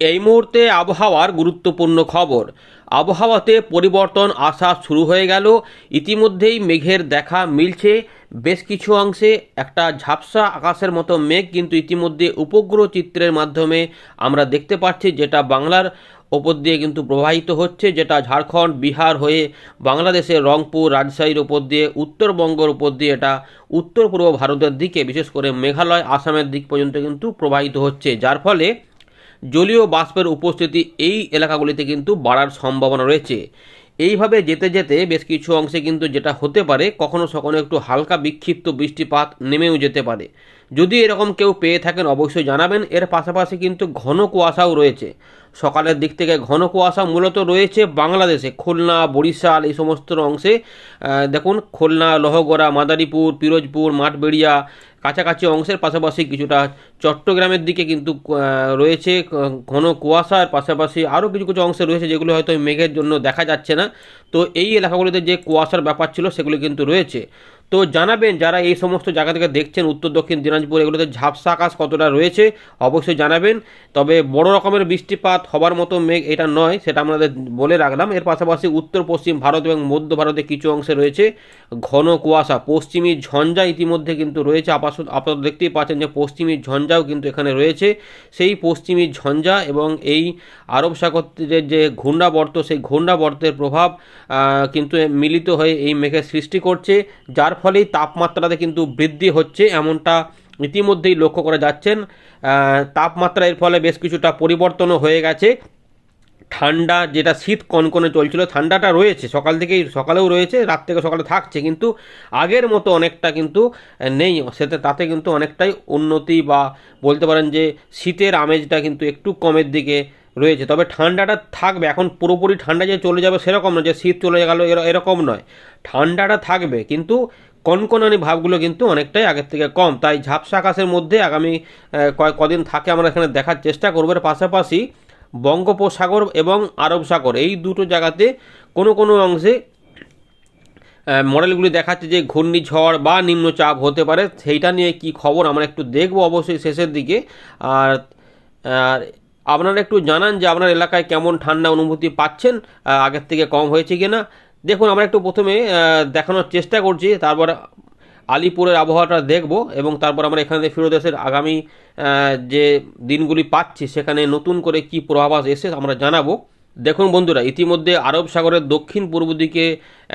এই মুহূর্তে আবহাওয়ার গুরুত্বপূর্ণ খবর। আবহাওয়াতে পরিবর্তন আসা শুরু হয়ে গেল। ইতিমধ্যেই মেঘের দেখা মিলছে। বেশ কিছু অংশে একটা ঝাপসা আকাশের মতো মেঘ কিন্তু ইতিমধ্যে উপগ্রহ চিত্রের মাধ্যমে আমরা দেখতে পাচ্ছি, যেটা বাংলার ওপর দিয়ে কিন্তু প্রবাহিত হচ্ছে, যেটা ঝাড়খণ্ড, বিহার হয়ে বাংলাদেশের রংপুর, রাজশাহীর ওপর দিয়ে, উত্তরবঙ্গের উপর দিয়ে এটা উত্তর পূর্ব ভারতের দিকে, বিশেষ করে মেঘালয়, আসামের দিক পর্যন্ত কিন্তু প্রবাহিত হচ্ছে। যার ফলে জলীয় বাষ্পের উপস্থিতি এই এলাকাগুলিতে কিন্তু বাড়ার সম্ভাবনা রয়েছে। এইভাবে যেতে যেতে বেশ কিছু অংশে কিন্তু যেটা হতে পারে, কখনো সখনো একটু হালকা বিক্ষিপ্ত বৃষ্টিপাত নেমেও যেতে পারে। যদি এরকম কেউ পেয়ে থাকেন, অবশ্যই জানাবেন। এর পাশাপাশি কিন্তু ঘন কুয়াশাও রয়েছে। সকালের দিক থেকে ঘন কুয়াশা মূলত রয়েছে বাংলাদেশে। খুলনা, বরিশাল এই সমস্ত অংশে দেখুন, খুলনা, লহগড়া, মাদারীপুর, পিরোজপুর, মাঠবেড়িয়া কাছাকাছি অংশের পাশাপাশি কিছুটা চট্টগ্রামের দিকে কিন্তু রয়েছে ঘন কুয়াশার পাশাপাশি আরও কিছু কিছু অংশে রয়েছে যেগুলো হয়তো মেঘের জন্য দেখা যাচ্ছে না। তো এই এলাকাগুলিতে যে কুয়াশার ব্যাপার ছিল সেগুলো কিন্তু রয়েছে। তো জানাবেন যারা এই সমস্ত জায়গা থেকে দেখছেন উত্তর, দক্ষিণ, দিনাজপুর, এগুলোতে ঝাপসা আকাশ কতটা রয়েছে, অবশ্যই জানাবেন। তবে বড় রকমের বৃষ্টিপাত হবার মতো মেঘ এটা নয়, সেটা আমাদের বলে রাখলাম। এর পাশাপাশি উত্তর, পশ্চিম ভারত এবং মধ্য ভারতে কিছু অংশে রয়েছে ঘন কুয়াশা। পশ্চিমী ঝঞ্ঝা ইতিমধ্যে কিন্তু রয়েছে। আপাতত আপাতত দেখতেই পাচ্ছেন যে পশ্চিমী ঝঞ্ঝাও কিন্তু এখানে রয়েছে। সেই পশ্চিমী ঝঞ্ঝা এবং এই আরব সাগরের যে ঘূর্ণাবর্ত, সেই ঘূর্ণাবর্তের প্রভাব কিন্তু মিলিত হয়ে এই মেঘের সৃষ্টি করছে, যার ফলেই তাপমাত্রাতে কিন্তু বৃদ্ধি হচ্ছে, এমনটা ইতিমধ্যেই লক্ষ্য করা যাচ্ছেন। তাপমাত্রা এর ফলে বেশ কিছুটা পরিবর্তনও হয়ে গেছে। ঠান্ডা যেটা শীত কনকনে চলছিল, ঠান্ডাটা রয়েছে, সকাল থেকেই, সকালেও রয়েছে, রাত থেকে সকালে থাকছে, কিন্তু আগের মতো অনেকটা কিন্তু নেই। সেটা, তাতে কিন্তু অনেকটাই উন্নতি বা বলতে পারেন যে শীতের আমেজটা কিন্তু একটু কমের দিকে রয়েছে। তবে ঠান্ডাটা থাকবে। এখন পুরোপুরি ঠান্ডা যে চলে যাবে সেরকম নয় যে শীত চলে গেল এর- এরকম নয়। ঠান্ডাটা থাকবে কিন্তু কনকনানি ভাবগুলো কিন্তু অনেকটাই আগের থেকে কম। তাই ঝাপসা আকাশের মধ্যে আগামী আহ, কয় কদিন থাকে আমরা এখানে দেখার চেষ্টা করব। এর পাশাপাশি বঙ্গোপসাগর এবং আরব সাগর এই দুটো জায়গাতে কোনো কোনো অংশে মডেলগুলি দেখাচ্ছে যে ঘূর্ণিঝড় বা নিম্নচাপ হতে পারে। সেইটা নিয়ে কি খবর আমরা একটু দেখব অবশ্যই শেষের দিকে। আর আর আপনারা একটু জানান যে আপনার এলাকায় কেমন ঠান্ডা অনুভূতি পাচ্ছেন আগের থেকে কম হয়েছে কিনা। দেখুন, আমরা একটু প্রথমে দেখানোর চেষ্টা করছি, তারপর আলিপুরের আবহাওয়াটা দেখব এবং তারপর আমরা এখান এখানে ফিরোদেশের আগামী যে দিনগুলি পাচ্ছি, সেখানে নতুন করে কি পূর্বাভাস এসে আমরা জানাব। দেখুন বন্ধুরা, ইতিমধ্যে আরব সাগরের দক্ষিণ পূর্ব দিকে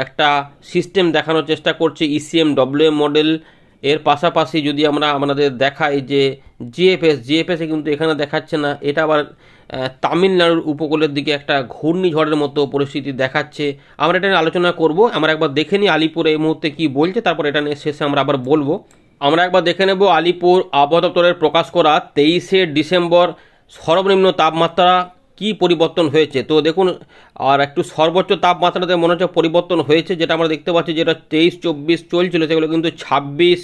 একটা সিস্টেম দেখানোর চেষ্টা করছে ইসিএম ডব্লিউএম মডেল এর পাশাপাশি যদি আমরা আমাদের দেখাই যে জিএফএস, জিএফএসে কিন্তু এখানে দেখাচ্ছে না। এটা আবার তামিলনাড়ুর উপকূলের দিকে একটা ঘূর্ণিঝড়ের মতো পরিস্থিতি দেখাচ্ছে। আমরা এটা নিয়ে আলোচনা করব। আমরা একবার দেখে নিই আলিপুর এই মুহূর্তে কী বলছে। তারপর এটা নিয়ে শেষে আমরা আবার বলব। আমরা একবার দেখে নেব আলিপুর আবহাওয়া দপ্তরের প্রকাশ করা তেইশে ডিসেম্বর সর্বনিম্ন তাপমাত্রা কি পরিবর্তন হয়েছে? তো দেখুন, আর একটু সর্বোচ্চ তাপমাত্রাতে মনে হচ্ছে পরিবর্তন হয়েছে, যেটা আমরা দেখতে পাচ্ছি যেটা তেইশ, চব্বিশ চলছিল, সেগুলো কিন্তু ছাব্বিশ,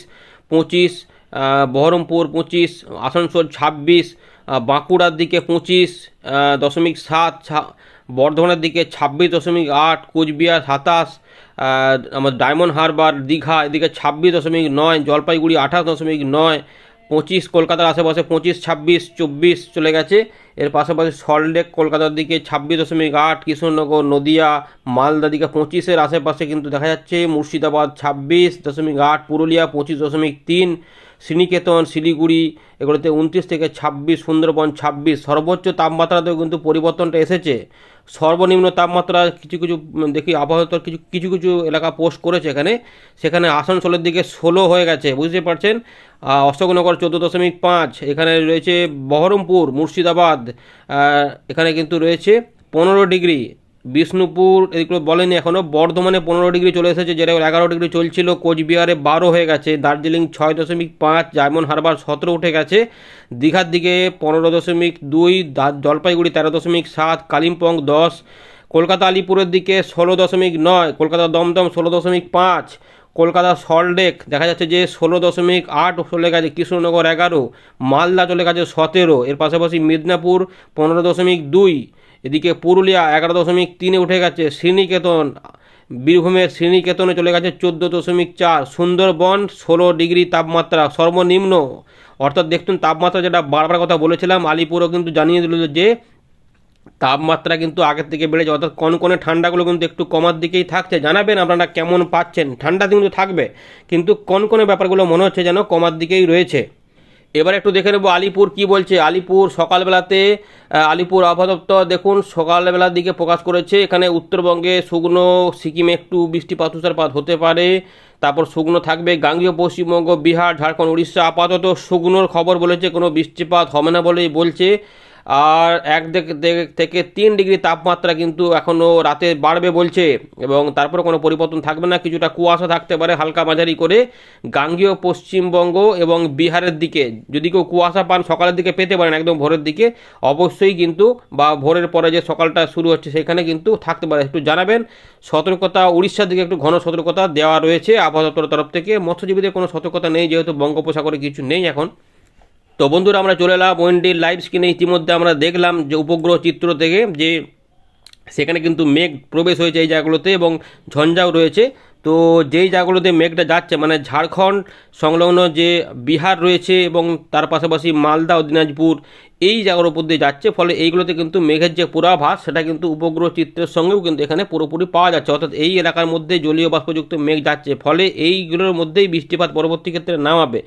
পঁচিশ বহরমপুর পঁচিশ, আসানসোল ছাব্বিশ বাঁকুড়ার দিকে পঁচিশ দশমিক সাত বর্ধমানের দিকে ছাব্বিশ দশমিক আট, কোচবিহার সাতাশ আমার ডায়মন্ড হারবার, দীঘা, এদিকে ছাব্বিশ দশমিক নয়, জলপাইগুড়ি আঠাশ দশমিক নয় পঁচিশ কলকাতার আশেপাশে পঁচিশ, ছাব্বিশ, চব্বিশ চলে গেছে। এর পাশাপাশি সল্টলেক, কলকাতার দিকে ছাব্বিশ দশমিক আট কৃষ্ণনগর নদিয়া, মালদা দিকে পঁচিশের আশেপাশে কিন্তু দেখা যাচ্ছে। মুর্শিদাবাদ ছাব্বিশ দশমিক আট, পুরুলিয়া পঁচিশ দশমিক তিন শ্রীনিকেতন শিলিগুড়ি, এগুলোতে উনত্রিশ থেকে ছাব্বিশ, সুন্দরবন ছাব্বিশ। সর্বোচ্চ তাপমাত্রাতেও কিন্তু পরিবর্তনটা এসেছে। সর্বনিম্ন তাপমাত্রা কিছু কিছু দেখি আবহাওয়া কিছু কিছু কিছু এলাকা পোস্ট করেছে এখানে। সেখানে আসানসোলের দিকে ষোলো হয়ে গেছে বুঝতে পারছেন? অশোকনগর চোদ্দ দশমিক পাঁচ, এখানে রয়েছে বহরমপুর, মুর্শিদাবাদ এখানে কিন্তু রয়েছে পনেরো ডিগ্রি। বিষ্ণুপুর এগুলো বলেনি এখনও বর্ধমানে পনেরো ডিগ্রি চলে এসেছে, যেটা এগারো ডিগ্রি চলছিল। কোচবিহারে বারো হয়ে গেছে। দার্জিলিং ছয় দশমিক পাঁচ ডায়মন্ড হারবার সতেরো উঠে গেছে। দীঘার দিকে পনেরো দশমিক দুই জলপাইগুড়ি তেরো দশমিক সাত, কালিম্পং দশ, কলকাতা আলিপুরের দিকে ষোলো দশমিক নয়, কলকাতা দমদম ষোলো দশমিক পাঁচ, কলকাতা সল্টলেক দেখা যাচ্ছে যে ষোলো দশমিক আট চলে গেছে, কৃষ্ণনগর এগারো, মালদা চলে গেছে সতেরো, এর পাশাপাশি মেদিনীপুর পনেরো দশমিক দুই এদিকে পুরুলিয়া এগারো দশমিক তিনে উঠে গেছে, শ্রীনিকেতন, বীরভূমের শ্রেণীকেতনে চলে গেছে চোদ্দ দশমিক চার, সুন্দরবন ষোলো ডিগ্রি তাপমাত্রা সর্বনিম্ন। অর্থাৎ দেখুন, তাপমাত্রা যেটা বারবার কথা বলেছিলাম, আলিপুরও কিন্তু জানিয়ে দিল যে তাপমাত্রা কিন্তু আগের থেকে বেড়েছে অর্থাৎ কনকনে ঠান্ডাগুলো কিন্তু একটু কমার দিকেই থাকছে। জানাবেন আপনারা কেমন পাচ্ছেন? ঠান্ডা কিন্তু থাকবে, কিন্তু কনকনে ব্যাপারগুলো মনে হচ্ছে যেন কমার দিকেই রয়েছে। এবার একটু দেখে নেব আলিপুর কি বলছে। আলিপুর সকালবেলাতে আলিপুর আবহাওয়া দপ্তর দেখুন, সকালবেলার দিকে প্রকাশ করেছে, এখানে উত্তরবঙ্গে শুকনো, সিকিমে একটু বৃষ্টিপাত, তুষারপাত হতে পারে। তারপর শুকনো থাকবে, গাঙ্গীয়, পশ্চিমবঙ্গ, বিহার, ঝাড়খণ্ড, উড়িষ্যা, আপাতত শুকনোর খবর বলেছে, কোনো বৃষ্টিপাত হবে না বলেই বলছে। আর এক থেকে তিন ডিগ্রি তাপমাত্রা কিন্তু এখনও রাতে বাড়বে বলছে এবং তারপরে কোনো পরিবর্তন থাকবে না। কিছুটা কুয়াশা থাকতে পারে হালকা মাঝারি করে গাঙ্গীয় পশ্চিমবঙ্গ এবং বিহারের দিকে। যদি কেউ কুয়াশা পান, সকালের দিকে পেতে পারেন একদম ভোরের দিকে। অবশ্যই কিন্তু বা ভোরের পরে যে সকালটা শুরু হচ্ছে সেখানে কিন্তু থাকতে পারে। একটু জানাবেন, সতর্কতা, উড়িষ্যার দিকে একটু ঘন সতর্কতা দেওয়া রয়েছে আবহাওয়া দপ্তরের তরফ থেকে। মৎস্যজীবীদের কোনো সতর্কতা নেই, যেহেতু বঙ্গোপসাগরে কিছু নেই এখন। তো বন্ধুরা, আমরা চলে এলাম ওয়েন্ডির লাইভ স্ক্রিনে ইতিমধ্যে আমরা দেখলাম যে উপগ্রহ চিত্র থেকে যে সেখানে কিন্তু মেঘ প্রবেশ হয়েছে এই জায়গাগুলোতে এবং ঝঞ্ঝাও রয়েছে। তো যেই জায়গাগুলোতে মেঘটা যাচ্ছে মানে ঝাড়খণ্ড সংলগ্ন যে বিহার রয়েছে এবং তার পাশাপাশি মালদা ও দিনাজপুর, এই জায়গার উপর দিয়ে যাচ্ছে। ফলে এইগুলোতে কিন্তু মেঘের যে পূর্বাভাস, সেটা কিন্তু উপগ্রহ চিত্রের সঙ্গেও কিন্তু এখানে পুরোপুরি পাওয়া যাচ্ছে। অর্থাৎ এই এলাকার মধ্যে জলীয় বাষ্পযুক্ত মেঘ যাচ্ছে। ফলে এইগুলোর মধ্যেই বৃষ্টিপাত পরবর্তী ক্ষেত্রে নামাবে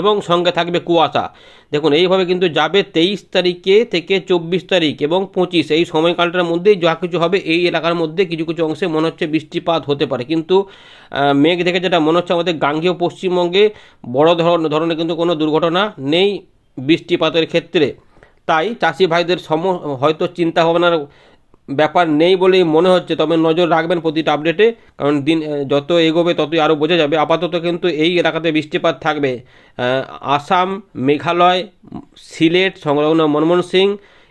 এবং সঙ্গে থাকবে কুয়াশা। দেখুন, এইভাবে কিন্তু যাবে তেইশ তারিখে থেকে চব্বিশ তারিখ এবং পঁচিশ। এই সময়কালটার মধ্যেই যা কিছু হবে এই এলাকার মধ্যে কিছু কিছু অংশে মনে হচ্ছে বৃষ্টিপাত হতে পারে। কিন্তু মেঘ দেখে যেটা মনে হচ্ছে আমাদের গাঙ্গেয় পশ্চিমবঙ্গে বড় ধরনের কিন্তু কোনো দুর্ঘটনা নেই বৃষ্টিপাতের ক্ষেত্রে। তাই চাষি ভাইদের সম হয়তো চিন্তা ভাবনার ব্যাপার নেই বলেই মনে হচ্ছে। তবে নজর রাখবেন প্রতিটা আপডেটে কারণ দিন যত এগোবে ততই আরও বোঝা যাবে। আপাতত কিন্তু এই এলাকাতে বৃষ্টিপাত থাকবে। আসাম, মেঘালয়, সিলেট, সংলগ্ন মনমোহন সিং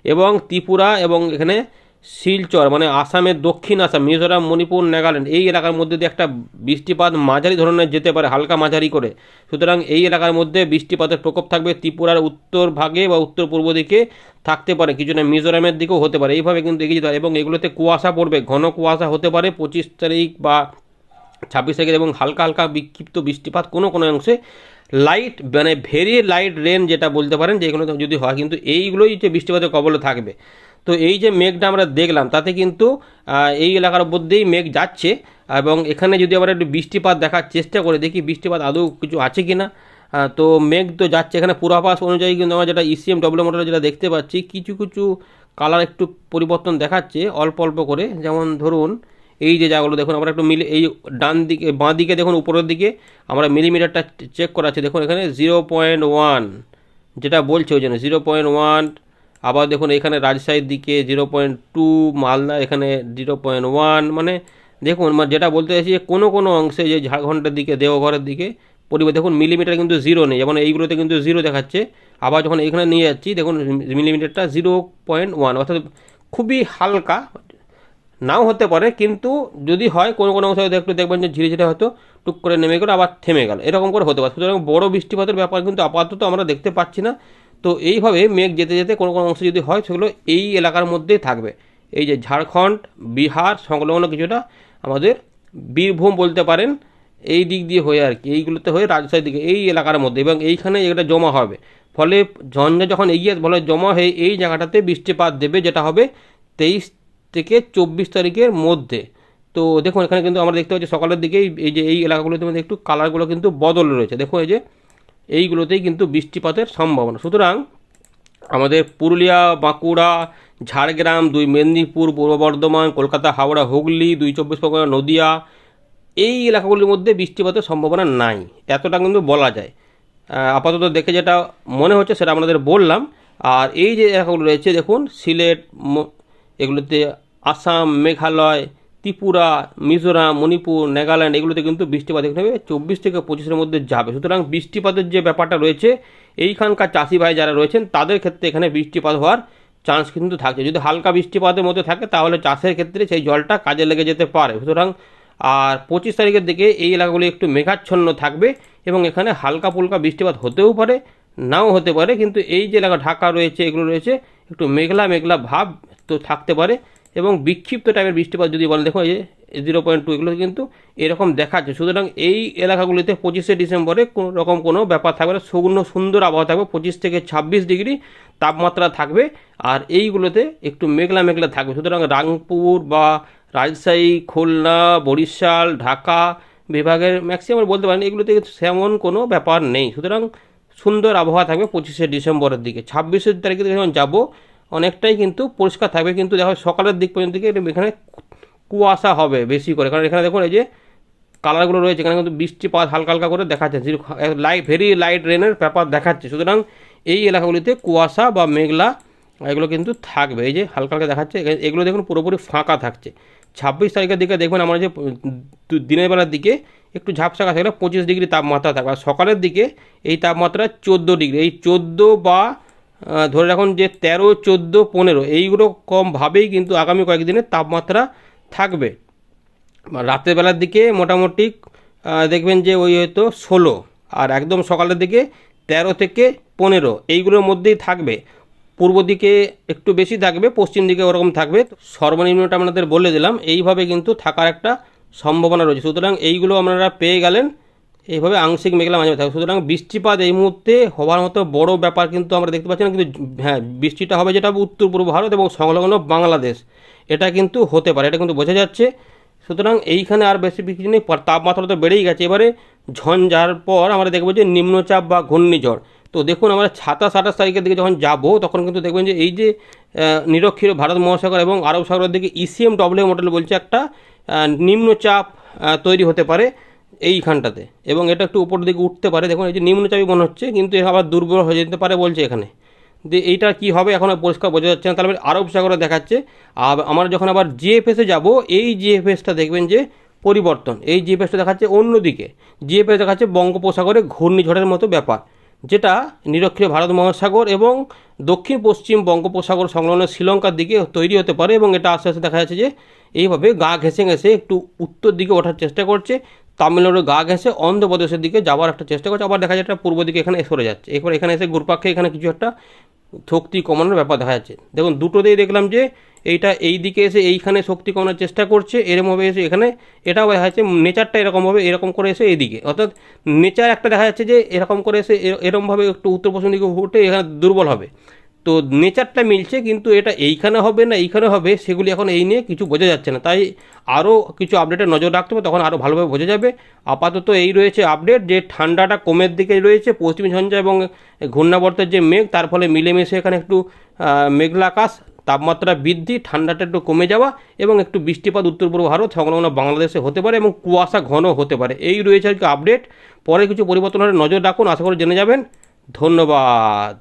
এবং ত্রিপুরা এবং এখানে শিলচর মানে আসামের দক্ষিণ আসাম, মিজোরাম, মণিপুর, নাগাল্যান্ড, এই এলাকার মধ্যে দিয়ে একটা বৃষ্টিপাত মাঝারি ধরনের যেতে পারে, হালকা মাঝারি করে। সুতরাং এই এলাকার মধ্যে বৃষ্টিপাতের প্রকোপ থাকবে ত্রিপুরার উত্তর ভাগে বা উত্তর পূর্ব দিকে থাকতে পারে কিছুটা মিজোরামের দিকেও হতে পারে। এইভাবে কিন্তু এগিয়ে যেতে পারে এবং এগুলোতে কুয়াশা পড়বে, ঘন কুয়াশা হতে পারে পঁচিশ তারিখ বা ছাব্বিশ তারিখে এবং হালকা হালকা বিক্ষিপ্ত বৃষ্টিপাত কোনো কোনো অংশে লাইট মানে ভেরি লাইট রেন যেটা বলতে পারেন যে এগুলো যদি হয়, কিন্তু এইগুলোই যে বৃষ্টিপাতের কবলে থাকবে। তো এই যে মেঘটা আমরা দেখলাম, তাতে কিন্তু এই এলাকার মধ্যেই মেঘ যাচ্ছে এবং এখানে যদি আবার একটু বৃষ্টিপাত দেখার চেষ্টা করে দেখি, বৃষ্টিপাত আদৌ কিছু আছে কি না তো মেঘ তো যাচ্ছে। এখানে পূর্বাভাস অনুযায়ী কিন্তু আমরা যেটা ইসিএম ডব্লিউ মোটরে যেটা দেখতে পাচ্ছি, কিছু কিছু কালার একটু পরিবর্তন দেখাচ্ছে অল্প অল্প করে। যেমন ধরুন, এই যে জায়গাগুলো দেখুন, আমরা একটু মিলে, এই ডান দিকে, বাঁ দিকে দেখুন, উপরের দিকে আমরা মিলিমিটারটা চেক করা আছে দেখুন এখানে জিরো পয়েন্ট ওয়ান যেটা বলছে ওই জন্য জিরো পয়েন্ট ওয়ান আবার দেখুন এখানে রাজশাহীর দিকে জিরো পয়েন্ট টু, মালদা এখানে জিরো পয়েন্ট ওয়ান মানে দেখুন মানে যেটা বলতে চাইছি যে কোনো কোনো অংশে যে ঝাড়খণ্ডের দিকে, দেওঘরের দিকে পরিবার দেখুন মিলিমিটার কিন্তু জিরো নেই, যেমন এইগুলোতে কিন্তু জিরো দেখাচ্ছে। আবার যখন এখানে নিয়ে যাচ্ছি, দেখুন মিলিমিটারটা জিরো পয়েন্ট ওয়ান অর্থাৎ খুবই হালকা, নাও হতে পারে, কিন্তু যদি হয়, কোনো কোনো অংশে একটু দেখবেন যে ধীরে হয়তো টুক করে নেমে গেল, আবার থেমে গেল, এরকম করে হতে পারে। সুতরাং বড় বৃষ্টিপাতের ব্যাপার কিন্তু আপাতত আমরা দেখতে পাচ্ছি না। তো এইভাবে মেঘ যেতে যেতে কোনো কোনো অংশ যদি হয়, সেগুলো এই এলাকার মধ্যেই থাকবে। এই যে ঝাড়খণ্ড, বিহার সংলগ্ন কিছুটা আমাদের বীরভূম বলতে পারেন, এই দিক দিয়ে হয়ে আর কি, এইগুলোতে হয়ে রাজশাহীর দিকে, এই এলাকার মধ্যে এবং এইখানে এটা জমা হবে। ফলে ঝঞ্ঝা যখন এগিয়ে ফলে জমা হয়ে এই জায়গাটাতে বৃষ্টিপাত দেবে, যেটা হবে তেইশ থেকে চব্বিশ তারিখের মধ্যে। তো দেখুন, এখানে কিন্তু আমরা দেখতে পাচ্ছি সকালের দিকেই এই যে এই এলাকাগুলোতে মধ্যে একটু কালারগুলো কিন্তু বদল রয়েছে। দেখুন, এই যে এইগুলোতেই কিন্তু বৃষ্টিপাতের সম্ভাবনা। সুতরাং আমাদের পুরুলিয়া, বাঁকুড়া, ঝাড়গ্রাম, দুই মেদিনীপুর, পূর্ব বর্ধমান, কলকাতা, হাওড়া, হুগলি, দুই চব্বিশ পরগনা, নদিয়া, এই এলাকাগুলির মধ্যে বৃষ্টিপাতের সম্ভাবনা নাই। এতটা কিন্তু বলা যায়। আপাতত দেখে যেটা মনে হচ্ছে সেটা আপনাদের বললাম। আর এই যে এলাকাগুলো রয়েছে, দেখুন, সিলেট এগুলোতে আসাম, মেঘালয় ত্রিপুরা, মিজোরাম, মণিপুর, নাগাল্যান্ড এগুলোতে কিন্তু বৃষ্টিপাত এখানে হবে। চব্বিশ থেকে পঁচিশের মধ্যে যাবে। সুতরাং বৃষ্টিপাতের যে ব্যাপারটা রয়েছে, এইখানকার চাষি ভাই যারা রয়েছেন, তাদের ক্ষেত্রে এখানে বৃষ্টিপাত হওয়ার চান্স কিন্তু থাকছে। যদি হালকা বৃষ্টিপাতের মধ্যে থাকে, তাহলে চাষের ক্ষেত্রে সেই জলটা কাজে লেগে যেতে পারে। সুতরাং, আর পঁচিশ তারিখের দিকে এই এলাকাগুলি একটু মেঘাচ্ছন্ন থাকবে এবং এখানে হালকা ফুলকা বৃষ্টিপাত হতেও পারে, নাও হতে পারে। কিন্তু এই যে এলাকা ঢাকা রয়েছে, এগুলো রয়েছে, একটু মেঘলা মেঘলা ভাব তো থাকতে পারে। এবং বিক্ষিপ্ত টাইপের বৃষ্টিপাত যদি বলেন দেখো এই যে জিরো পয়েন্ট টু এগুলো কিন্তু এরকম দেখাচ্ছে। সুতরাং এই এলাকাগুলিতে পঁচিশে ডিসেম্বরে কোনো রকম কোনো ব্যাপার থাকবে না। শুকনো সুন্দর আবহাওয়া থাকবে, পঁচিশ থেকে ছাব্বিশ ডিগ্রি তাপমাত্রা থাকবে, আর এইগুলোতে একটু মেঘলা মেঘলা থাকবে। সুতরাং রাংপুর বা রাজশাহী, খুলনা, বরিশাল, ঢাকা বিভাগের ম্যাক্সিমাম বলতে পারেন, এগুলোতে সেমন কোনো ব্যাপার নেই। সুতরাং সুন্দর আবহাওয়া থাকবে পঁচিশে ডিসেম্বরের দিকে। ছাব্বিশের তারিখে যখন যাব অনেকটাই কিন্তু পরিষ্কার থাকবে। কিন্তু দেখো সকালের দিক পর্যন্ত এখানে কুয়াশা হবে বেশি করে। কারণ এখানে দেখুন, এই যে কালারগুলো রয়েছে, এখানে কিন্তু বৃষ্টিপাত হালকা হালকা করে দেখাচ্ছে। লাইট ভেরি লাইট রেনের ব্যাপার দেখাচ্ছে। সুতরাং এই এলাকাগুলিতে কুয়াশা বা মেঘলা, এগুলো কিন্তু থাকবে। এই যে হালকা হালকা দেখাচ্ছে এগুলো দেখুন পুরোপুরি ফাঁকা থাকছে। ছাব্বিশ তারিখের দিকে দেখবেন আমরা যে দিনের বেলার দিকে একটু ঝাপসা থাকলে পঁচিশ ডিগ্রি তাপমাত্রা থাকবে। আর সকালের দিকে এই তাপমাত্রা চোদ্দ ডিগ্রি। এই চোদ্দ বা ধরে রাখুন যে তেরো, চোদ্দ, পনেরো, এইগুলো কমভাবেই কিন্তু আগামী কয়েকদিনের তাপমাত্রা থাকবে। রাতের বেলার দিকে মোটামুটি দেখবেন যে ওই হয়তো ষোলো, আর একদম সকালের দিকে তেরো থেকে পনেরো, এইগুলোর মধ্যেই থাকবে। পূর্ব দিকে একটু বেশি থাকবে, পশ্চিম দিকে ওরকম থাকবে। সর্বনিম্নটা আপনাদের বলে দিলাম, এইভাবে কিন্তু থাকার একটা সম্ভাবনা রয়েছে। সুতরাং এইগুলো আপনারা পেয়ে গেলেন এইভাবে আংশিক মেঘলা মাঝে থাকবে সুতরাং বৃষ্টিপাত এই মুহূর্তে হওয়ার মতো বড় ব্যাপার কিন্তু আমরা দেখতে পাচ্ছি না, কিন্তু হ্যাঁ বৃষ্টিটা হবে যেটা উত্তর পূর্ব ভারত এবং সংলগ্ন বাংলাদেশ। এটা কিন্তু হতে পারে, এটা কিন্তু বোঝা যাচ্ছে। সুতরাং এইখানে আর বেশি কিছু নেই তাপমাত্রা তো বেড়েই গেছে। এবারে ঝঞ্ঝার পর আমরা দেখব যে নিম্নচাপ বা ঘূর্ণিঝড়। তো দেখুন, আমরা সাতাশ, আঠাশ তারিখের দিকে যখন যাব, তখন কিন্তু দেখবেন যে এই যে নিরক্ষীয় ভারত মহাসাগর এবং আরব সাগরের দিকে ইসিএম ডব্লিউ মডেল বলছে একটা নিম্নচাপ তৈরি হতে পারে। এইখানটাতে। এবং এটা একটু উপর দিকে উঠতে পারে। দেখুন, এই যে নিম্নচাপই মনে হচ্ছে, কিন্তু এ আবার দুর্বল হয়ে যেতে পারে বলছে এখানে। যে এইটা কি হবে এখন পরিষ্কার বোঝা যাচ্ছে না। তাহলে আরব সাগরে দেখাচ্ছে। আর আমরা যখন আবার জিএফএসে যাব, এই জিএফএসটা দেখবেন যে পরিবর্তন। এই জিএফএসটা দেখাচ্ছে অন্যদিকে। জিএফএস দেখাচ্ছে বঙ্গোপসাগরে ঘূর্ণিঝড়ের মতো ব্যাপার, যেটা নিরক্ষীয় ভারত মহাসাগর এবং দক্ষিণ পশ্চিম বঙ্গোপসাগর সংলগ্ন শ্রীলঙ্কার দিকে তৈরি হতে পারে। এবং এটা আস্তে আস্তে দেখা যাচ্ছে যে এইভাবে গা ঘেঁষে ঘেঁষে একটু উত্তর দিকে ওঠার চেষ্টা করছে। তামিলনাড়ুর গা ঘেঁষে অন্ধ্রপ্রদেশের দিকে যাওয়ার একটা চেষ্টা করছে, আবার দেখা যাচ্ছে এটা পূর্ব দিকে এখানে সরে যাচ্ছে। এরপর এখানে এসে ঘুরপাক্ষে এখানে কিছু একটা শক্তি কমানোর ব্যাপার দেখা যাচ্ছে। দেখুন, দুটোতেই দেখলাম যে এইটা এই দিকে এসে এইখানে শক্তি কমানোর চেষ্টা করছে, এরমভাবে এসে এখানে এটাও দেখা যাচ্ছে নেচারটা এরকমভাবে এরকম করে এসে এইদিকে। অর্থাৎ নেচার একটা দেখা যাচ্ছে যে এরকম করে এসে এরমভাবে একটু উত্তর পশ্চিম দিকে উঠে এখানে দুর্বল হবে। তো নেচারটা মিলছে, কিন্তু এটা এইখানে হবে না, এইখানে হবে, সেগুলি এখন এই নিয়ে কিছু বোঝা যাচ্ছে না। তাই আরও কিছু আপডেটে নজর রাখতে হবে, তখন আরও ভালোভাবে বোঝা যাবে। আপাতত এই রয়েছে আপডেট যে ঠান্ডাটা কমের দিকে রয়েছে, পশ্চিম ঝঞ্ঝা এবং ঘূর্ণাবর্তের যে মেঘ, তার ফলে মিলেমিশে এখানে একটু মেঘলা আকাশ, তাপমাত্রা বৃদ্ধি, ঠান্ডাটা একটু কমে যাওয়া এবং একটু বৃষ্টিপাত উত্তর পূর্ব ভারত, সংলগ্ন বাংলাদেশে হতে পারে এবং কুয়াশা ঘন হতে পারে। এই রয়েছে আর কি আপডেট পরে কিছু পরিবর্তন হলে নজর রাখুন, আশা করে জেনে যাবেন। ধন্যবাদ।